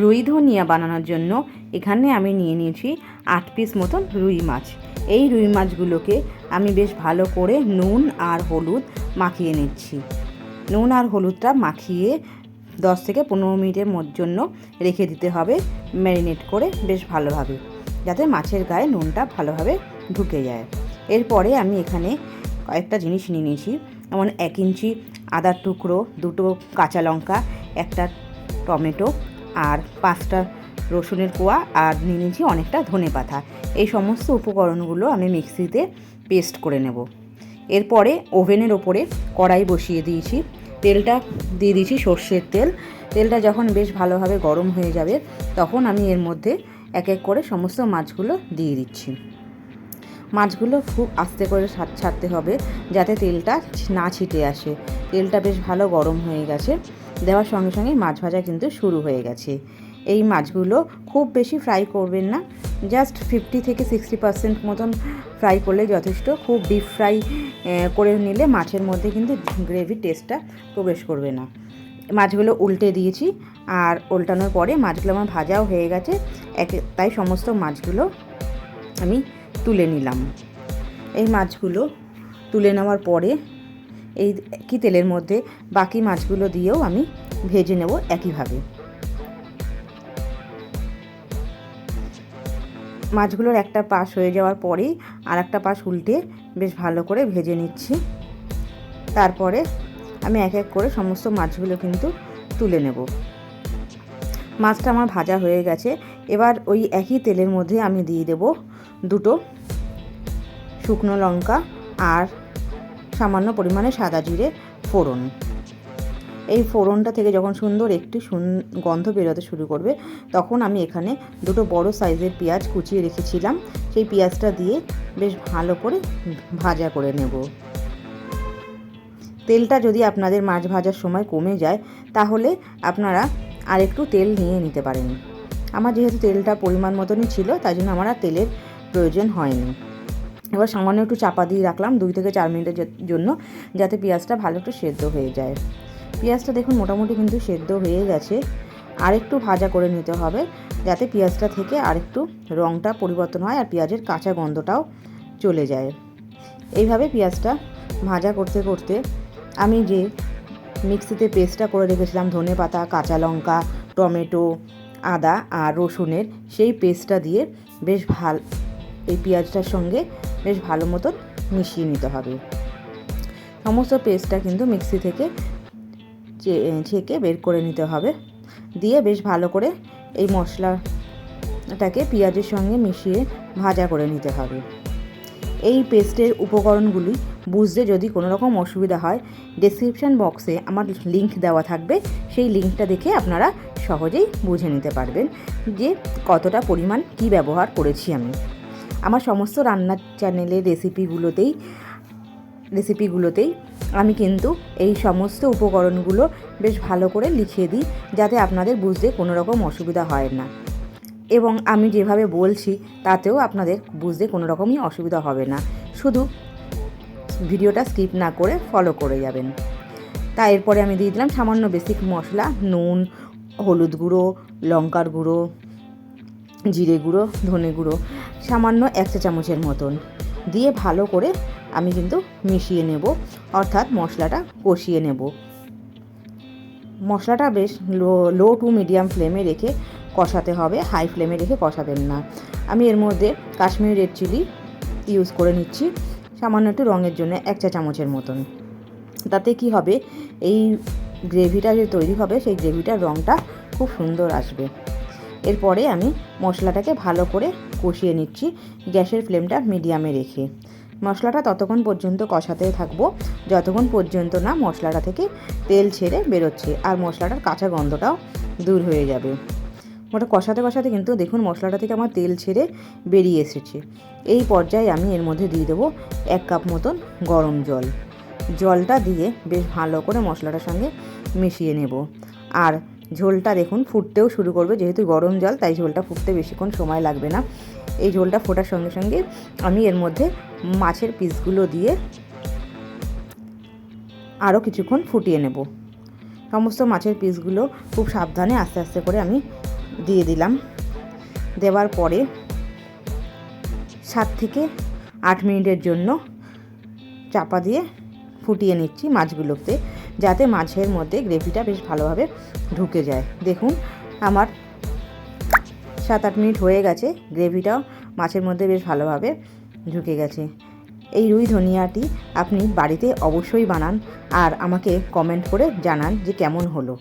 রুই ধনিয়া বানানোর জন্য এখানে আমি নিয়ে নিয়েছি আট পিস মতন রুই মাছ। এই রুই মাছগুলোকে আমি বেশ ভালো করে নুন আর হলুদ মাখিয়ে নিচ্ছি। নুন আর হলুদটা মাখিয়ে দশ থেকে পনেরো মিনিটের জন্য রেখে দিতে হবে, ম্যারিনেট করে বেশ ভালোভাবে, যাতে মাছের গায়ে নুনটা ভালোভাবে ঢুকে যায়। এরপরে আমি এখানে কয়েকটা জিনিস নিয়ে নিয়েছি, যেমন এক ইঞ্চি আদার টুকরো, দুটো কাঁচা লঙ্কা, একটা টমেটো আর পাঁচটা রসুনের কোয়া আর নিয়ে নিয়েছি অনেকটা ধনে পাতা। এই সমস্ত উপকরণগুলো আমি মিক্সিতে পেস্ট করে নেব। এরপরে ওভেনের ওপরে কড়াই বসিয়ে দিয়েছি। তেলটা দিয়ে দিয়েছি সর্ষের তেল। তেলটা যখন বেশ ভালোভাবে গরম হয়ে যাবে, তখন আমি এর মধ্যে এক এক করে সমস্ত মাছগুলো দিয়ে দিচ্ছি। মাছগুলো খুব আস্তে করে ছাড়- ছাড়তে হবে যাতে তেলটা না ছিটে আসে। তেলটা বেশ ভালো গরম হয়ে গেছে। দেওয়ার সঙ্গে সঙ্গে মাছ ভাজা কিন্তু শুরু হয়ে গেছে। এই মাছগুলো খুব বেশি ফ্রাই করবেন না জাস্ট ফিফটি থেকে সিক্সটি পার্সেন্ট মতন ফ্রাই করলে যথেষ্ট। খুব ডিপ ফ্রাই করে নিলে মাছের মধ্যে কিন্তু গ্রেভির টেস্টটা প্রবেশ করবে না। মাছগুলো উল্টে দিয়েছি, আর উল্টানোর পরে মাছগুলো আমার ভাজাও হয়ে গেছে। একে, তাই সমস্ত মাছগুলো আমি তুলে নিলাম। এই মাছগুলো তুলে নেওয়ার পরে এই কি তেলের মধ্যে বাকি মাছগুলো দিয়েও আমি ভেজে নেব একইভাবে। মাছগুলোর একটা পাশ হয়ে যাওয়ার পরেই আর একটা পাশ উল্টে বেশ ভালো করে ভেজে নিচ্ছি। তারপরে আমি এক এক করে সমস্ত মাছগুলো কিন্তু তুলে নেব। মাছটা আমার ভাজা হয়ে গেছে। এবার ওই একই তেলের মধ্যে আমি দিয়ে দেব দুটো শুকনো লঙ্কা আর সামান্য পরিমাণে সাদা জিরে ফোড়ন। এই ফোড়নটা থেকে যখন সুন্দর একটি গন্ধ বেরোতে শুরু করবে, তখন আমি এখানে দুটো বড় সাইজের পেঁয়াজ কুচিয়ে রেখেছিলাম। সেই পেঁয়াজটা দিয়ে বেশ ভালো করে ভাজা করে নেব। তেলটা যদি আপনাদের মাছ ভাজার সময় কমে যায়, তাহলে আপনারা আর একটু তেল নিয়ে নিতে পারেন। আমার যেহেতু তেলটা পরিমাণ মতনই ছিল, তাই জন্য আমার আর তেলের প্রয়োজন হয়নি। এবার সামান্য একটু চাপা দিয়ে রাখলাম দুই থেকে চার মিনিটের জন্য, যাতে পেঁয়াজটা ভালো একটু সেদ্ধ হয়ে যায়। পেঁয়াজটা দেখুন মোটামুটি কিন্তু সেদ্ধ হয়ে গেছে। আরেকটু ভাজা করে নিতে হবে, যাতে পেঁয়াজটা থেকে আরেকটু রঙটা পরিবর্তন হয় আর পেঁয়াজের কাঁচা গন্ধটাও চলে যায়। এইভাবে পেঁয়াজটা ভাজা করতে করতে আমি যে মিক্সিতে পেস্টটা করে রেখেছিলাম, ধনে পাতা, কাঁচা লঙ্কা, টমেটো, আদা আর রসুনের, সেই পেস্টটা দিয়ে বেশ ভালো এই পেঁয়াজটার সঙ্গে বেশ ভালো মতন মিশিয়ে নিতে হবে। সমস্ত পেস্টটা কিন্তু মিক্সি থেকে ছেঁকে বের করে নিতে হবে। দিয়ে বেশ ভালো করে এই মশলাটাকে পেঁয়াজের সঙ্গে মিশিয়ে ভাজা করে নিতে হবে। এই পেস্টের উপকরণগুলি বুঝতে যদি কোনো রকম অসুবিধা হয় ডেসক্রিপশান বক্সে আমার লিংক দেওয়া থাকবে। সেই লিঙ্কটা দেখে আপনারা সহজেই বুঝে নিতে পারবেন যে কতটা পরিমাণ কি ব্যবহার করেছি আমি। আমার সমস্ত রান্নার চ্যানেলের রেসিপিগুলোতেই রেসিপিগুলোতেই আমি কিন্তু এই সমস্ত উপকরণগুলো বেশ ভালো করে লিখিয়ে দিই, যাতে আপনাদের বুঝতে কোনো রকম অসুবিধা হয় না। এবং আমি যেভাবে বলছি, তাতেও আপনাদের বুঝতে কোনো রকমই অসুবিধা হবে না। শুধু ভিডিওটা স্কিপ না করে ফলো করে যাবেন। তা এরপরে আমি দিয়ে দিলাম সামান্য বেসিক মশলা, নুন, হলুদ গুঁড়ো, লঙ্কার গুঁড়ো জিরে গুঁড়ো, ধনে গুঁড়ো, সামান্য এক চা চামচের মতন। দিয়ে ভালো করে আমি কিন্তু মিশিয়ে নেব, অর্থাৎ মশলাটা কষিয়ে নেব। মশলাটা বেশ লো লো টু মিডিয়াম ফ্লেমে রেখে কষাতে হবে হাই ফ্লেমে রেখে কষাবেন না। আমি এর মধ্যে কাশ্মীরি রেড চিলি ইউজ করে নিচ্ছি, সামান্য একটু রঙের জন্য এক চা চামচের মতন। তাতে কি হবে, এই গ্রেভিটা যে তৈরি হবে, সেই গ্রেভিটার রঙটা খুব সুন্দর আসবে। এরপরে আমি মশলাটাকে ভালো করে কষিয়ে নিচ্ছি, গ্যাসের ফ্লেমটা মিডিয়ামে রেখে। মশলাটা ততক্ষণ পর্যন্ত কষাতে থাকব, যতক্ষণ পর্যন্ত না মশলাটা থেকে তেল ছেড়ে বেরোচ্ছে আর মশলাটার কাঁচা গন্ধটাও দূর হয়ে যাবে। ওটা কষাতে কষাতে কিন্তু দেখুন মশলাটা থেকে আমার তেল ছেড়ে বেরিয়ে এসেছে। এই পর্যায়ে আমি এর মধ্যে দিয়ে দেবো এক কাপ মতন গরম জল। জলটা দিয়ে বেশ ভালো করে মশলাটার সঙ্গে মিশিয়ে নেব। আর ঝোলটা দেখুন ফুটতেও শুরু করবে, যেহেতু গরম জল, তাই ঝোলটা ফুটতে বেশিক্ষণ সময় লাগবে না। এই ঝোলটা ফোটার সঙ্গে সঙ্গে আমি এর মধ্যে মাছের পিসগুলো দিয়ে আরও কিছুক্ষণ ফুটিয়ে নেব। সমস্ত মাছের পিসগুলো খুব সাবধানে আস্তে আস্তে করে আমি দিয়ে দিলাম। দেওয়ার পরে সাত থেকে আট মিনিটের জন্য চাপা দিয়ে ফুটিয়ে নিচ্ছি মাছগুলোতে যাতে মাছের মধ্যে গ্রেভিটা বেশ ভালোভাবে ঢুকে যায়। দেখুন, আমার সাত আট মিনিট হয়ে গেছে, গ্রেভিটাও মাছের মধ্যে বেশ ভালোভাবে ঢুকে গেছে। এই রুই ধনিয়াটি আপনি বাড়িতে অবশ্যই বানান আর আমাকে কমেন্ট করে জানান যে কেমন হলো।